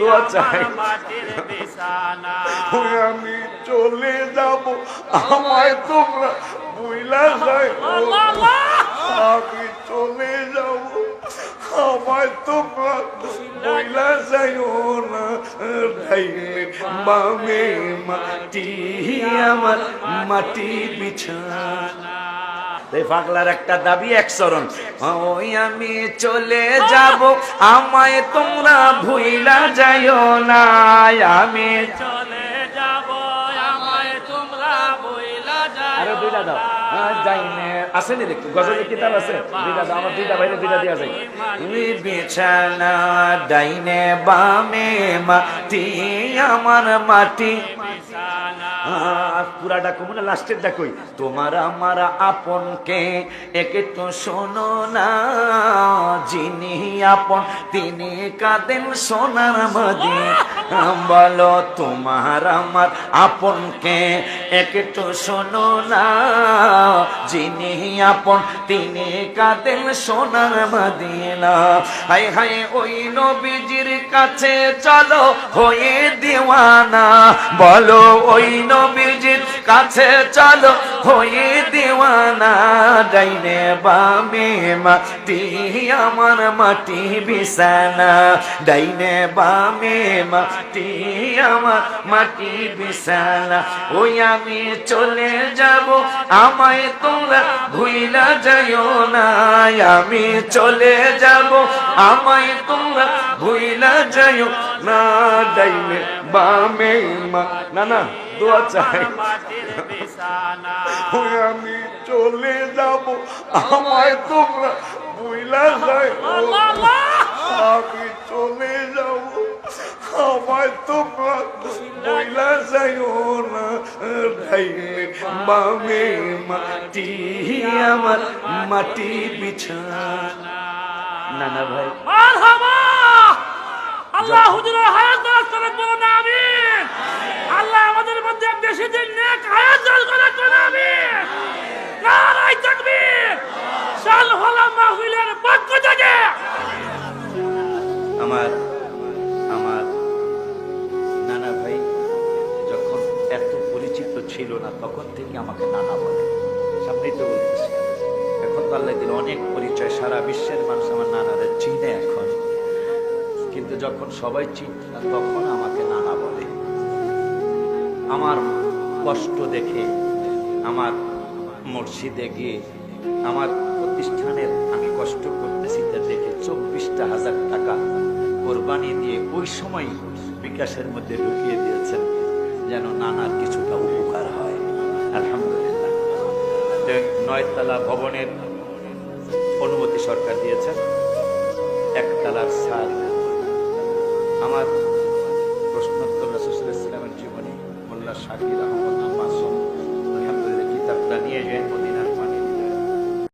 দোয়া চাই। আমি চলে যাব আমায় তোমরা বুইলা যাই। আমি চলে যাব আমায় তোমরা বুইলা যাইও না। ঢাইলে বামে মাটি আমার মাটি বিছানা। এই পাগলার একটা দাবি এক চরণ ওই আমি চলে যাব আমায় তোমরা ভুইলা যাইও না। আমি চলে যাব আমায় তোমরা বইলা যাও আরে দুইটা দাও। যাইনে আছে নি দেখতে গজলের কিতাব আছে? দুইটা দাও আমার দুইটা বাইরে দুইটা দিয়া যায় তুমি বিছানা ডাইনে বামে মাটি আমার মাটি। পুরাটা কমু না লাস্টের দেখোই তোমার আমার আপনকে, একে তো শোনো না, যিনি আপন, তিনি কাঁদেন সোনার মদি বলো তোমার আমার আপনকে একে তো শোনো না। যিনি আপন, তিনি কাঁদেন সোনার মদিনা। হাই হাই ওই নবীজির কাছে চলো, হয়ে দেওয়ানা। বলো ওই নবীজির কাছে চলো, হয়ে দেওয়ানা। ডাইনে বামে মাটি আমার মাটি বিছানা। ডাইনে বামে মাটি আমার মাটি বিছানা। ওই আমি চলে যাব আমায় তোমরা ভুইলা যাইও না। আমি চলে যাব আমায় তোমরা ভুইলা যাইও না। ডাইনে বামে মা না না দোয়া চাই। ওই আমি চলে যাব। আমায় তোমরা বুইলা। আমি চলে যাব। আমায় তোমরা বুইলা যাইও না। বামে মাটি, আমার মাটি বিছানা। না না ভাই আল্লাহ হুজুরের হায়াত আমিন আল্লাহ আমাদের মধ্যে দিন নেক হায়াত ছিল না, তখন থেকে আমাকে নানা বলে। সামনেই তো বলতেছি এখন তো আল্লাহ অনেক পরিচয়, সারা বিশ্বের মানুষ আমার নানারা চিনে এখন। কিন্তু যখন সবাই চিনত না, তখন আমাকে নানা বলে। আমার কষ্ট দেখে, আমার মসজিদে গিয়ে, আমার প্রতিষ্ঠানের আমি কষ্ট করতেছি, তা দেখে চব্বিশটা হাজার টাকা কোরবানি দিয়ে ওই সময় বিকাশের মধ্যে ঢুকিয়ে দিয়েছেন। যেন নানার কিছুটা উপকার হয়। আলহামদুলিল্লাহ। নয়তলা ভবনের অনুমতি সরকার দিয়েছেন একতলার সার আমার প্রশ্নোত্তর রসুল ইসলামের জীবনী মোল্লা শাকির আহমদ মাসুম আলহামদুলিল্লাহ, কিতাবটা নিয়ে যে